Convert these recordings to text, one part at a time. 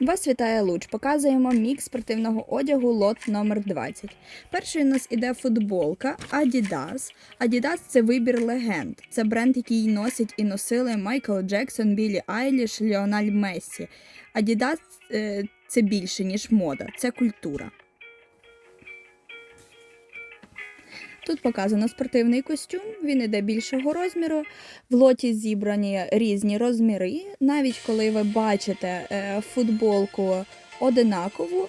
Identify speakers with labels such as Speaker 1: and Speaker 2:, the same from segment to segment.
Speaker 1: Вас вітає Луч. Показуємо мікс спортивного одягу лот номер 20. Першою у нас іде футболка Adidas. Adidas – це вибір легенд. Це бренд, який носить і носили Майкл Джексон, Біллі Айліш, Леональ Мессі. Adidas е, – це більше, ніж мода, це культура. Тут показано спортивний костюм, він іде більшого розміру. В лоті зібрані різні розміри. Навіть коли ви бачите е, футболку одинакову,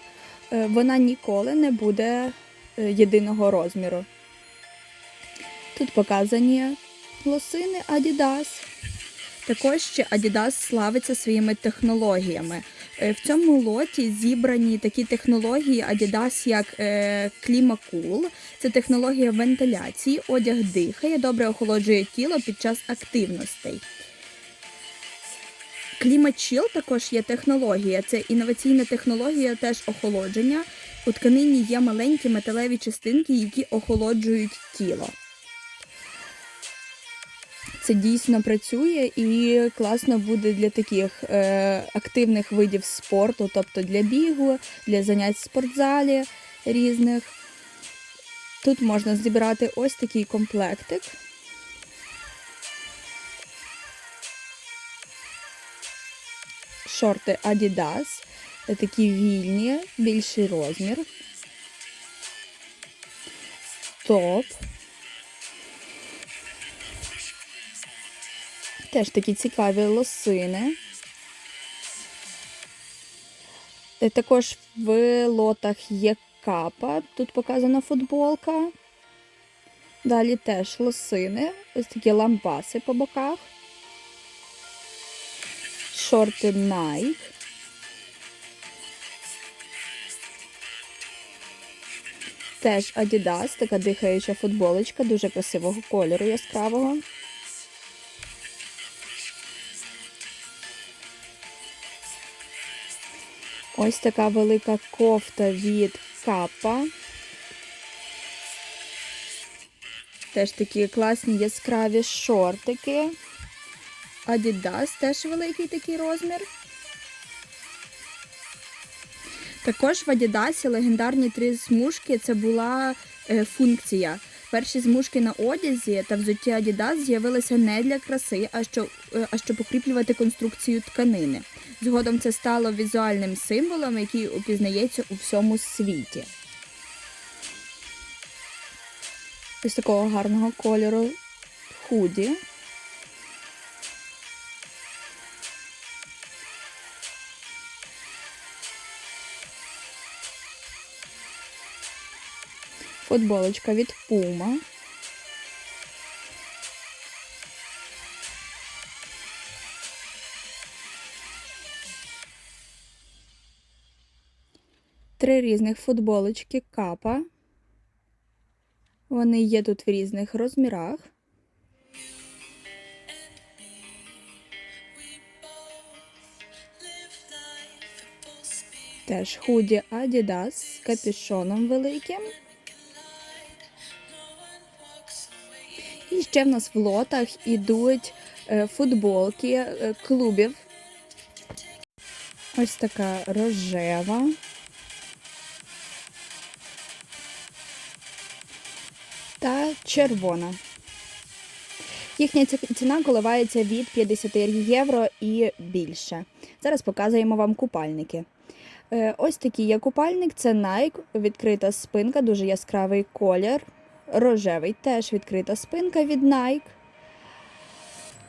Speaker 1: е, вона ніколи не буде е, єдиного розміру. Тут показані лосини Adidas. Також ще Adidas славиться своїми технологіями. Е, В цьому лоті зібрані такі технології Adidas, як е, Climacool. Це технологія вентиляції, одяг дихає, добре охолоджує тіло під час активностей. ClimaChill також є технологія. Це інноваційна технологія теж охолодження. У тканині є маленькі металеві частинки, які охолоджують тіло. Це дійсно працює і класно буде для таких е, активних видів спорту, тобто для бігу, для занять в спортзалі різних. Тут можна зібрати ось такий комплектик. Шорти Adidas, такі вільні, більший розмір. Топ. Теж такі цікаві лосини. Е, Також в лотах є капа. Тут показана футболка. Далі теж лосини, ось такі лампаси по боках. Шорти Nike. Теж Adidas, така дихаюча футболочка, дуже красивого кольору яскравого. Ось така велика кофта від капа. Теж такі класні яскраві шортики. Adidas теж великий такий розмір. Також в Adidas легендарні три смужки це була е, функція. Перші змушки на одязі та взутті Adidas з'явилися не для краси, а щоб, е, а щоб укріплювати конструкцію тканини. Згодом це стало візуальним символом, який упізнається у всьому світі. Ось такого гарного кольору худі. Футболочка від Puma. Три різних футболочки капа. Вони є тут в різних розмірах. Теж худі Adidas з капюшоном великим. І ще в нас в лотах ідуть е, футболки е, клубів. Ось така рожева. Червона. Їхня ціна коливається від 50 євро і більше. Зараз показуємо вам купальники. Е, Ось такий є купальник, це Nike, відкрита спинка, дуже яскравий колір. Рожевий теж відкрита спинка від Nike.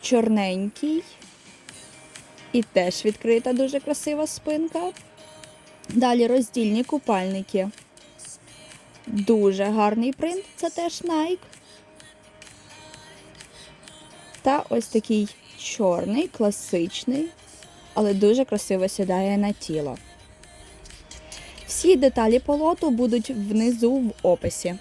Speaker 1: Чорненький. І теж відкрита дуже красива спинка. Далі роздільні купальники. Дуже гарний принт, це теж Nike. Та ось такий чорний, класичний, але дуже красиво сідає на тіло. Всі деталі по лоту будуть внизу в описі.